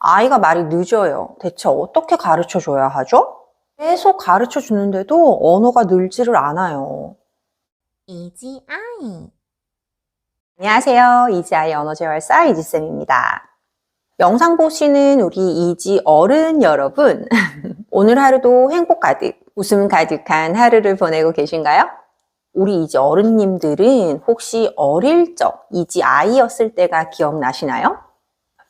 아이가 말이 늦어요. 대체 어떻게 가르쳐 줘야 하죠? 계속 가르쳐 주는데도 언어가 늘지를 않아요. 이지 아이. 안녕하세요. 이지아이 언어재활사 이지쌤입니다. 영상 보시는 우리 이지 어른 여러분, 오늘 하루도 행복 가득, 웃음 가득한 하루를 보내고 계신가요? 우리 이지 어른님들은 혹시 어릴 적 이지 아이였을 때가 기억나시나요?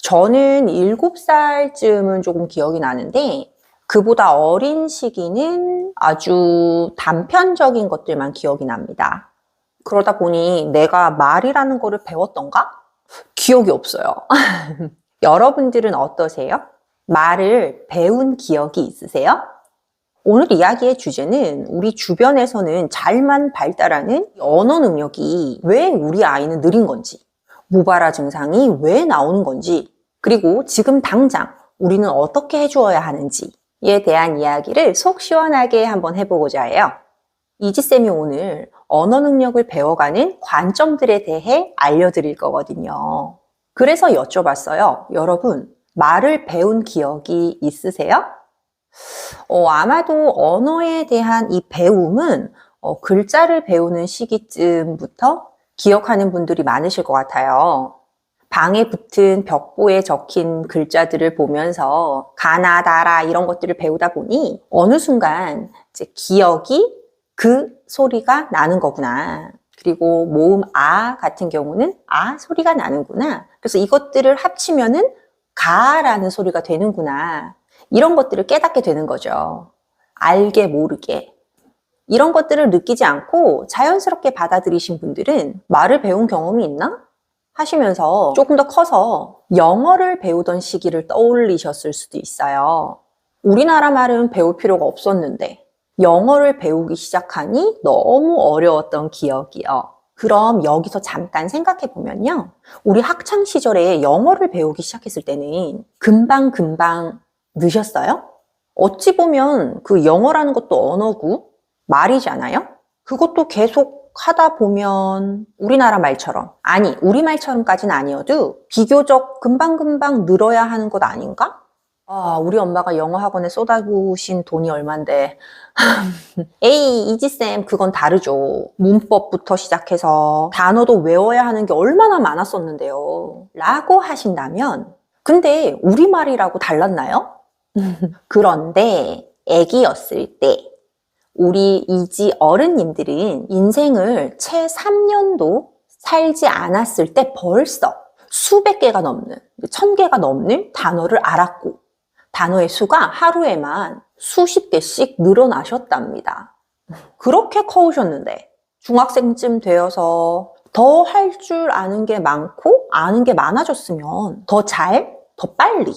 저는 7살쯤은 조금 기억이 나는데, 그보다 어린 시기는 아주 단편적인 것들만 기억이 납니다. 그러다 보니 내가 말이라는 거를 배웠던가? 기억이 없어요. 여러분들은 어떠세요? 말을 배운 기억이 있으세요? 오늘 이야기의 주제는 우리 주변에서는 잘만 발달하는 언어 능력이 왜 우리 아이는 느린 건지, 모바라 증상이 왜 나오는 건지, 그리고 지금 당장 우리는 어떻게 해주어야 하는지에 대한 이야기를 속 시원하게 한번 해보고자 해요. 이지쌤이 오늘 언어 능력을 배워가는 관점들에 대해 알려드릴 거거든요. 그래서 여쭤봤어요. 여러분, 말을 배운 기억이 있으세요? 어, 아마도 언어에 대한 이 배움은 어, 글자를 배우는 시기쯤부터 기억하는 분들이 많으실 것 같아요. 방에 붙은 벽보에 적힌 글자들을 보면서 가나, 다라 이런 것들을 배우다 보니 어느 순간 이제 기억이 그 소리가 나는 거구나. 그리고 모음 아 같은 경우는 아 소리가 나는구나. 그래서 이것들을 합치면은 가라는 소리가 되는구나. 이런 것들을 깨닫게 되는 거죠. 알게 모르게. 이런 것들을 느끼지 않고 자연스럽게 받아들이신 분들은 말을 배운 경험이 있나? 하시면서 조금 더 커서 영어를 배우던 시기를 떠올리셨을 수도 있어요. 우리나라 말은 배울 필요가 없었는데 영어를 배우기 시작하니 너무 어려웠던 기억이요. 그럼 여기서 잠깐 생각해 보면요. 우리 학창 시절에 영어를 배우기 시작했을 때는 금방금방 느셨어요? 어찌 보면 그 영어라는 것도 언어고 말이잖아요? 그것도 계속 하다 보면 우리나라 말처럼, 아니, 우리말처럼까지는 아니어도 비교적 금방금방 늘어야 하는 것 아닌가? 아, 우리 엄마가 영어 학원에 쏟아부으신 돈이 얼만데. 에이, 이지쌤, 그건 다르죠. 문법부터 시작해서 단어도 외워야 하는 게 얼마나 많았었는데요. 라고 하신다면, 근데 우리말이라고 달랐나요? 그런데 애기였을 때, 우리 이지 어른님들은 인생을 채 3년도 살지 않았을 때 벌써 수백 개가 넘는, 천 개가 넘는 단어를 알았고, 단어의 수가 하루에만 수십 개씩 늘어나셨답니다. 그렇게 커오셨는데 중학생쯤 되어서 더 할 줄 아는 게 많고 아는 게 많아졌으면 더 잘, 더 빨리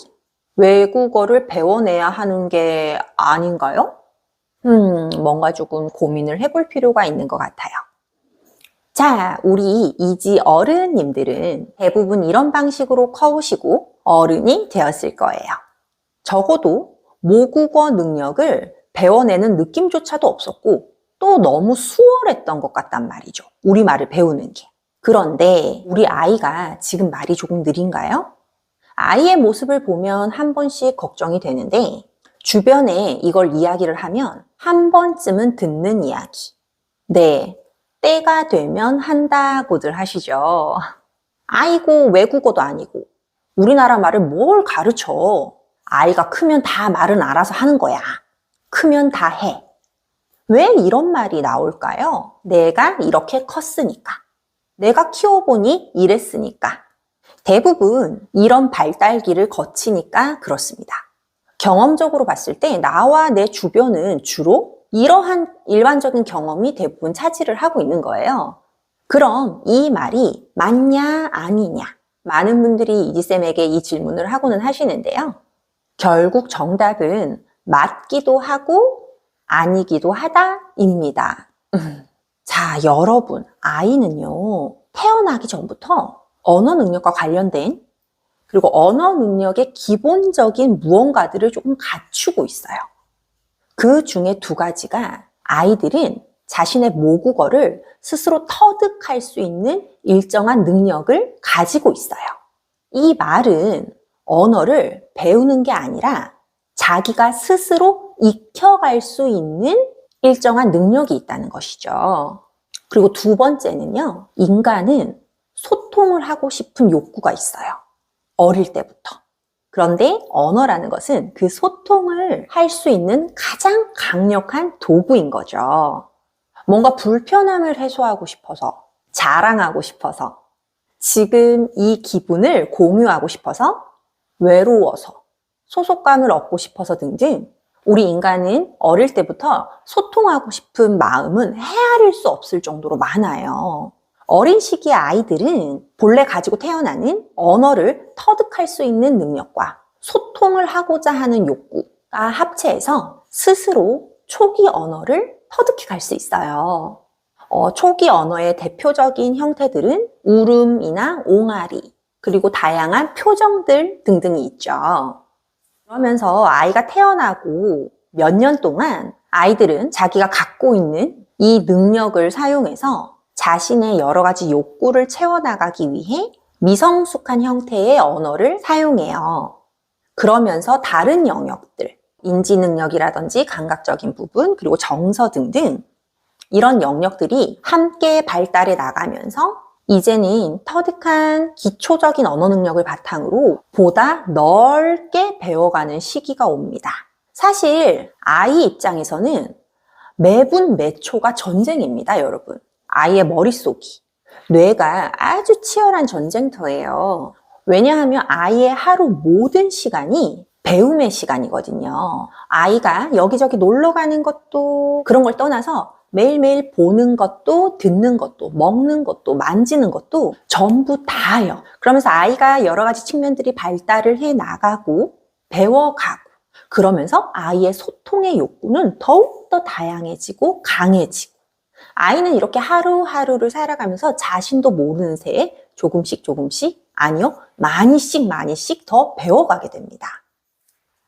외국어를 배워내야 하는 게 아닌가요? 음, 뭔가 조금 고민을 해볼 필요가 있는 것 같아요. 자, 우리 이지 어른님들은 대부분 이런 방식으로 커오시고 어른이 되었을 거예요. 적어도 모국어 능력을 배워내는 느낌조차도 없었고 또 너무 수월했던 것 같단 말이죠. 우리말을 배우는 게. 그런데 우리 아이가 지금 말이 조금 느린가요? 아이의 모습을 보면 한 번씩 걱정이 되는데 주변에 이걸 이야기를 하면 한 번쯤은 듣는 이야기. 네, 때가 되면 한다고들 하시죠. 아이고 외국어도 아니고 우리나라 말을 뭘 가르쳐. 아이가 크면 다 말은 알아서 하는 거야. 크면 다 해. 왜 이런 말이 나올까요? 내가 이렇게 컸으니까. 내가 키워보니 이랬으니까. 대부분 이런 발달기를 거치니까 그렇습니다. 경험적으로 봤을 때 나와 내 주변은 주로 이러한 일반적인 경험이 대부분 차지를 하고 있는 거예요. 그럼 이 말이 맞냐, 아니냐? 많은 분들이 이지쌤에게 이 질문을 하고는 하시는데요. 결국 정답은 맞기도 하고 아니기도 하다입니다. 자, 여러분, 아이는요, 태어나기 전부터 언어 능력과 관련된 그리고 언어 능력의 기본적인 무언가들을 조금 갖추고 있어요. 그 중에 두 가지가 아이들은 자신의 모국어를 스스로 터득할 수 있는 일정한 능력을 가지고 있어요. 이 말은 언어를 배우는 게 아니라 자기가 스스로 익혀갈 수 있는 일정한 능력이 있다는 것이죠. 그리고 두 번째는요, 인간은 소통을 하고 싶은 욕구가 있어요. 어릴 때부터. 그런데 언어라는 것은 그 소통을 할 수 있는 가장 강력한 도구인 거죠. 뭔가 불편함을 해소하고 싶어서, 자랑하고 싶어서, 지금 이 기분을 공유하고 싶어서, 외로워서, 소속감을 얻고 싶어서 등등, 우리 인간은 어릴 때부터 소통하고 싶은 마음은 헤아릴 수 없을 정도로 많아요. 어린 시기의 아이들은 본래 가지고 태어나는 언어를 터득할 수 있는 능력과 소통을 하고자 하는 욕구가 합체해서 스스로 초기 언어를 터득해 갈 수 있어요. 어, 초기 언어의 대표적인 형태들은 울음이나 옹알이, 그리고 다양한 표정들 등등이 있죠. 그러면서 아이가 태어나고 몇 년 동안 아이들은 자기가 갖고 있는 이 능력을 사용해서 자신의 여러 가지 욕구를 채워나가기 위해 미성숙한 형태의 언어를 사용해요. 그러면서 다른 영역들, 인지 능력이라든지 감각적인 부분, 그리고 정서 등등 이런 영역들이 함께 발달해 나가면서 이제는 터득한 기초적인 언어 능력을 바탕으로 보다 넓게 배워가는 시기가 옵니다. 사실 아이 입장에서는 매분 매초가 전쟁입니다, 여러분. 아이의 머릿속이. 뇌가 아주 치열한 전쟁터예요. 왜냐하면 아이의 하루 모든 시간이 배움의 시간이거든요. 아이가 여기저기 놀러 가는 것도 그런 걸 떠나서 매일매일 보는 것도 듣는 것도 먹는 것도 만지는 것도 전부 다요. 그러면서 아이가 여러 가지 측면들이 발달을 해 나가고 배워가고 그러면서 아이의 소통의 욕구는 더욱더 다양해지고 강해지고 아이는 이렇게 하루하루를 살아가면서 자신도 모르는 새에 조금씩 조금씩 아니요 많이씩 많이씩 더 배워가게 됩니다.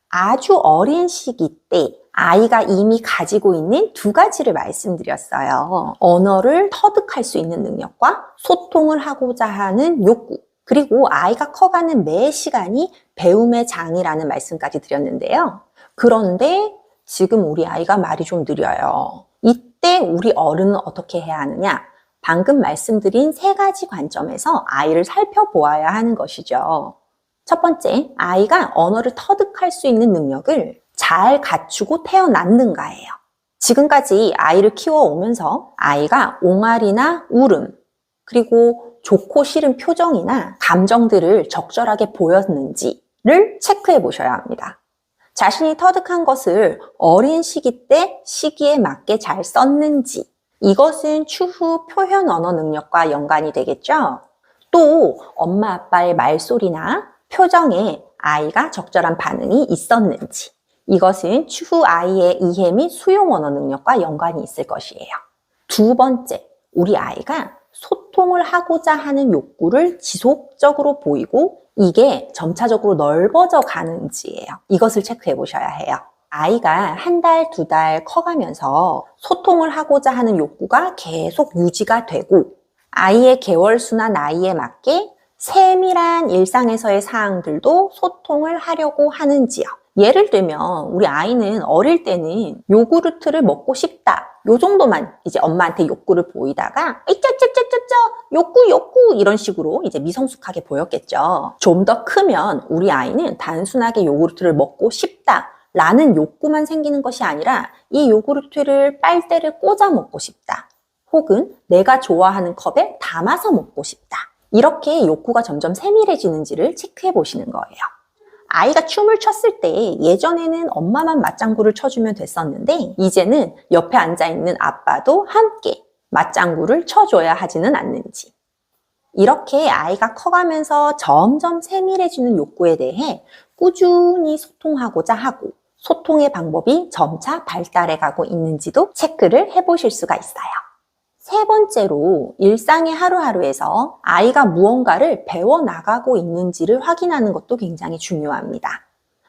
아주 어린 시기 때 아이가 이미 가지고 있는 두 가지를 말씀드렸어요. 언어를 터득할 수 있는 능력과 소통을 하고자 하는 욕구. 그리고 아이가 커가는 매 시간이 배움의 장이라는 말씀까지 드렸는데요. 그런데 지금 우리 아이가 말이 좀 느려요. 이때 우리 어른은 어떻게 해야 하느냐? 방금 말씀드린 세 가지 관점에서 아이를 살펴보아야 하는 것이죠. 첫 번째, 아이가 언어를 터득할 수 있는 능력을 잘 갖추고 태어났는가예요. 지금까지 아이를 키워오면서 아이가 옹알이나 울음, 그리고 좋고 싫은 표정이나 감정들을 적절하게 보였는지를 체크해 보셔야 합니다. 자신이 터득한 것을 어린 시기 때 시기에 맞게 잘 썼는지, 이것은 추후 표현 언어 능력과 연관이 되겠죠? 또 엄마 아빠의 말소리나 표정에 아이가 적절한 반응이 있었는지, 이것은 추후 아이의 이해 및 수용 언어 능력과 연관이 있을 것이에요. 두 번째, 우리 아이가 소통을 하고자 하는 욕구를 지속적으로 보이고 이게 점차적으로 넓어져 가는지예요. 이것을 체크해 보셔야 해요. 아이가 한 달, 두 달 커가면서 소통을 하고자 하는 욕구가 계속 유지가 되고 아이의 개월수나 나이에 맞게 세밀한 일상에서의 사항들도 소통을 하려고 하는지요. 예를 들면 우리 아이는 어릴 때는 요구르트를 먹고 싶다. 요 정도만 이제 엄마한테 욕구를 보이다가 이쩌쩌쩌쩌쩌 욕구 욕구 이런 식으로 이제 미성숙하게 보였겠죠. 좀 더 크면 우리 아이는 단순하게 요구르트를 먹고 싶다. 라는 욕구만 생기는 것이 아니라 이 요구르트를 빨대를 꽂아 먹고 싶다. 혹은 내가 좋아하는 컵에 담아서 먹고 싶다. 이렇게 욕구가 점점 세밀해지는지를 체크해 보시는 거예요. 아이가 춤을 췄을 때 예전에는 엄마만 맞장구를 쳐주면 됐었는데 이제는 옆에 앉아있는 아빠도 함께 맞장구를 쳐줘야 하지는 않는지. 이렇게 아이가 커가면서 점점 세밀해지는 욕구에 대해 꾸준히 소통하고자 하고 소통의 방법이 점차 발달해 가고 있는지도 체크를 해보실 수가 있어요. 세 번째로 일상의 하루하루에서 아이가 무언가를 배워나가고 있는지를 확인하는 것도 굉장히 중요합니다.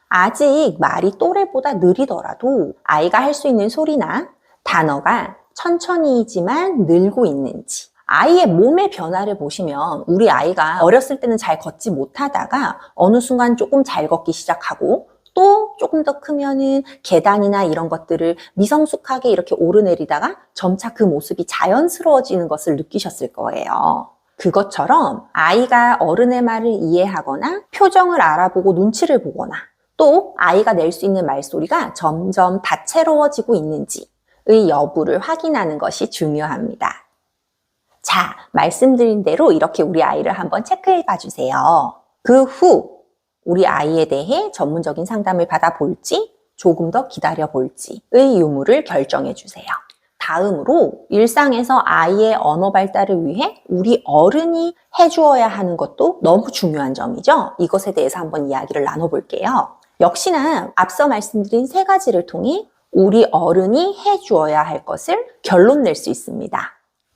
아직 말이 또래보다 느리더라도 아이가 할 수 있는 소리나 단어가 천천히이지만 늘고 있는지, 아이의 몸의 변화를 보시면 우리 아이가 어렸을 때는 잘 걷지 못하다가 어느 순간 조금 잘 걷기 시작하고 또 조금 더 크면은 계단이나 이런 것들을 미성숙하게 이렇게 오르내리다가 점차 그 모습이 자연스러워지는 것을 느끼셨을 거예요. 그것처럼 아이가 어른의 말을 이해하거나 표정을 알아보고 눈치를 보거나 또 아이가 낼 수 있는 말소리가 점점 다채로워지고 있는지의 여부를 확인하는 것이 중요합니다. 자, 말씀드린 대로 이렇게 우리 아이를 한번 체크해 봐 주세요. 그 후 우리 아이에 대해 전문적인 상담을 받아 볼지 조금 더 기다려 볼지의 유무를 결정해 주세요. 다음으로 일상에서 아이의 언어 발달을 위해 우리 어른이 해주어야 하는 것도 너무 중요한 점이죠. 이것에 대해서 한번 이야기를 나눠볼게요. 역시나 앞서 말씀드린 세 가지를 통해 우리 어른이 해주어야 할 것을 결론 낼 수 있습니다.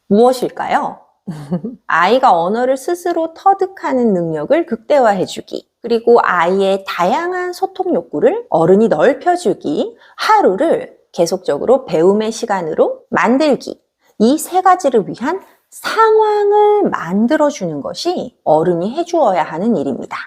무엇일까요? 아이가 언어를 스스로 터득하는 능력을 극대화해주기. 그리고 아이의 다양한 소통 욕구를 어른이 넓혀주기. 하루를 계속적으로 배움의 시간으로 만들기. 이 세 가지를 위한 상황을 만들어주는 것이 어른이 해주어야 하는 일입니다.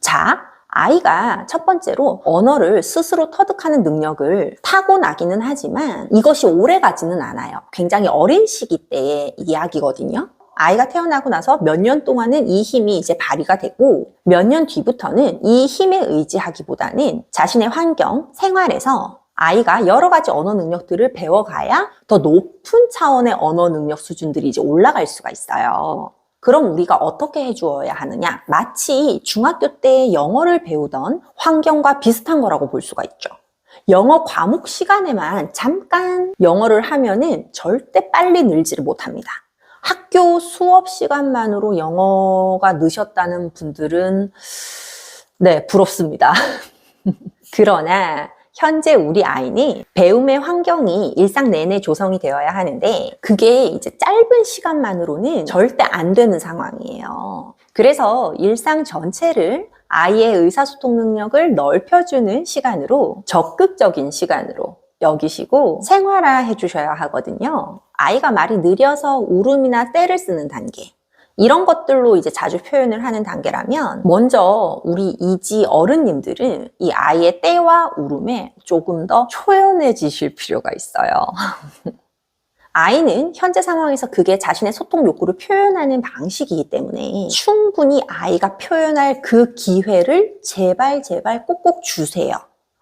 자, 아이가 첫 번째로 언어를 스스로 터득하는 능력을 타고나기는 하지만 이것이 오래 가지는 않아요. 굉장히 어린 시기 때의 이야기거든요. 아이가 태어나고 나서 몇 년 동안은 이 힘이 이제 발휘가 되고 몇 년 뒤부터는 이 힘에 의지하기보다는 자신의 환경, 생활에서 아이가 여러 가지 언어 능력들을 배워가야 더 높은 차원의 언어 능력 수준들이 이제 올라갈 수가 있어요. 그럼 우리가 어떻게 해주어야 하느냐? 마치 중학교 때 영어를 배우던 환경과 비슷한 거라고 볼 수가 있죠. 영어 과목 시간에만 잠깐 영어를 하면은 절대 빨리 늘지를 못합니다. 학교 수업 시간만으로 영어가 느셨다는 분들은 네, 부럽습니다. 그러나 현재 우리 아이는 배움의 환경이 일상 내내 조성이 되어야 하는데 그게 이제 짧은 시간만으로는 절대 안 되는 상황이에요. 그래서 일상 전체를 아이의 의사소통 능력을 넓혀주는 시간으로 적극적인 시간으로 여기시고 생활화 해주셔야 하거든요. 아이가 말이 느려서 울음이나 떼를 쓰는 단계. 이런 것들로 이제 자주 표현을 하는 단계라면 먼저 우리 이지 어른님들은 이 아이의 때와 울음에 조금 더 초연해지실 필요가 있어요. 아이는 현재 상황에서 그게 자신의 소통 욕구를 표현하는 방식이기 때문에 충분히 아이가 표현할 그 기회를 제발 제발 꼭꼭 주세요.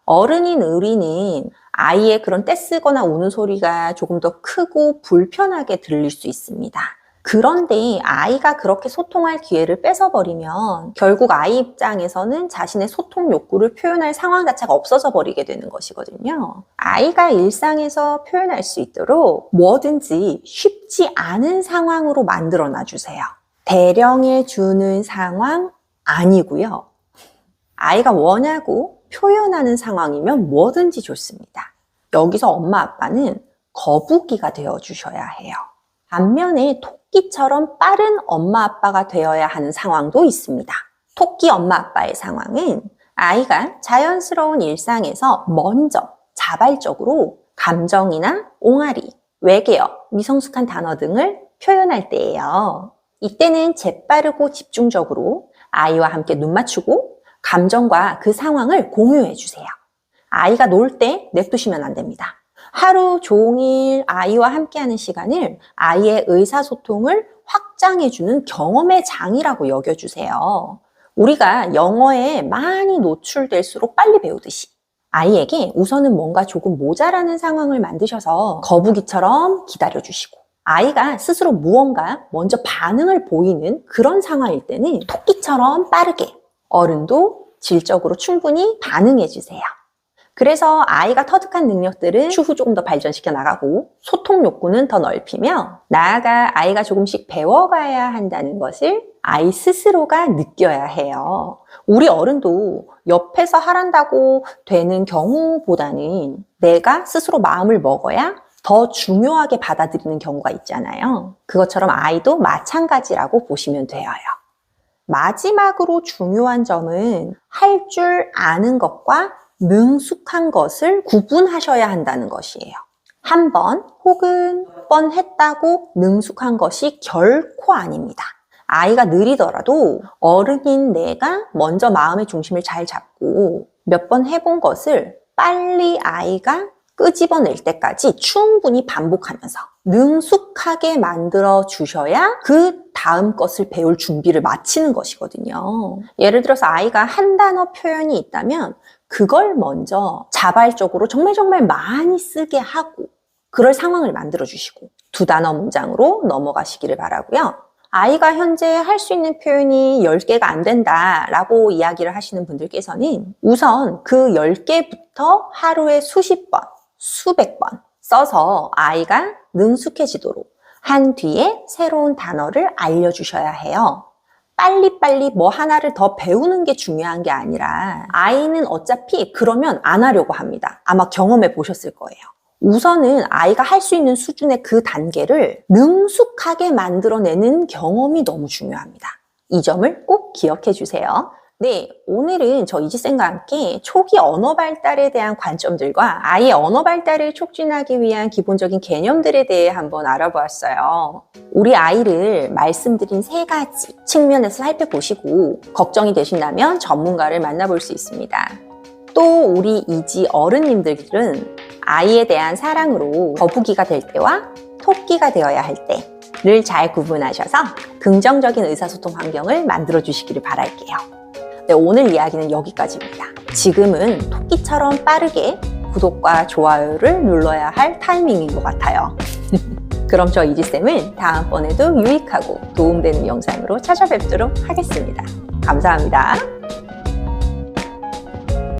어른인 우리는 아이의 그런 떼쓰거나 우는 소리가 조금 더 크고 불편하게 들릴 수 있습니다. 그런데 아이가 그렇게 소통할 기회를 뺏어버리면 결국 아이 입장에서는 자신의 소통 욕구를 표현할 상황 자체가 없어져 버리게 되는 것이거든요. 아이가 일상에서 표현할 수 있도록 뭐든지 쉽지 않은 상황으로 만들어 놔주세요. 대령해 주는 상황 아니고요. 아이가 원하고 표현하는 상황이면 뭐든지 좋습니다. 여기서 엄마 아빠는 거북이가 되어 주셔야 해요. 반면에 토끼처럼 빠른 엄마 아빠가 되어야 하는 상황도 있습니다. 토끼 엄마 아빠의 상황은 아이가 자연스러운 일상에서 먼저 자발적으로 감정이나 옹알이, 외계어, 미성숙한 단어 등을 표현할 때예요. 이때는 재빠르고 집중적으로 아이와 함께 눈 맞추고 감정과 그 상황을 공유해 주세요. 아이가 놀 때 냅두시면 안 됩니다. 하루 종일 아이와 함께하는 시간을 아이의 의사소통을 확장해주는 경험의 장이라고 여겨주세요. 우리가 영어에 많이 노출될수록 빨리 배우듯이 아이에게 우선은 뭔가 조금 모자라는 상황을 만드셔서 거북이처럼 기다려주시고 아이가 스스로 무언가 먼저 반응을 보이는 그런 상황일 때는 토끼처럼 빠르게 어른도 질적으로 충분히 반응해 주세요. 그래서 아이가 터득한 능력들은 추후 조금 더 발전시켜 나가고 소통 욕구는 더 넓히며 나아가 아이가 조금씩 배워가야 한다는 것을 아이 스스로가 느껴야 해요. 우리 어른도 옆에서 하란다고 되는 경우보다는 내가 스스로 마음을 먹어야 더 중요하게 받아들이는 경우가 있잖아요. 그것처럼 아이도 마찬가지라고 보시면 되어요. 마지막으로 중요한 점은 할 줄 아는 것과 능숙한 것을 구분하셔야 한다는 것이에요. 한 번 혹은 몇번 했다고 능숙한 것이 결코 아닙니다. 아이가 느리더라도 어른인 내가 먼저 마음의 중심을 잘 잡고 몇 번 해본 것을 빨리 아이가 끄집어낼 때까지 충분히 반복하면서 능숙하게 만들어 주셔야 그 다음 것을 배울 준비를 마치는 것이거든요. 예를 들어서 아이가 한 단어 표현이 있다면 그걸 먼저 자발적으로 정말 정말 많이 쓰게 하고 그럴 상황을 만들어 주시고 두 단어 문장으로 넘어가시기를 바라고요. 아이가 현재 할 수 있는 표현이 10개가 안 된다라고 이야기를 하시는 분들께서는 우선 그 10개부터 하루에 수십 번, 수백 번 써서 아이가 능숙해지도록 한 뒤에 새로운 단어를 알려주셔야 해요. 빨리빨리 뭐 하나를 더 배우는 게 중요한 게 아니라 아이는 어차피 그러면 안 하려고 합니다. 아마 경험해 보셨을 거예요. 우선은 아이가 할 수 있는 수준의 그 단계를 능숙하게 만들어내는 경험이 너무 중요합니다. 이 점을 꼭 기억해 주세요. 네, 오늘은 저 이지쌤과 함께 초기 언어 발달에 대한 관점들과 아이의 언어 발달을 촉진하기 위한 기본적인 개념들에 대해 한번 알아보았어요. 우리 아이를 말씀드린 세 가지 측면에서 살펴보시고 걱정이 되신다면 전문가를 만나볼 수 있습니다. 또 우리 이지 어른님들은 아이에 대한 사랑으로 거북이가 될 때와 토끼가 되어야 할 때를 잘 구분하셔서 긍정적인 의사소통 환경을 만들어 주시기를 바랄게요. 네, 오늘 이야기는 여기까지입니다. 지금은 토끼처럼 빠르게 구독과 좋아요를 눌러야 할 타이밍인 것 같아요. 그럼 저 이지쌤은 다음번에도 유익하고 도움되는 영상으로 찾아뵙도록 하겠습니다. 감사합니다.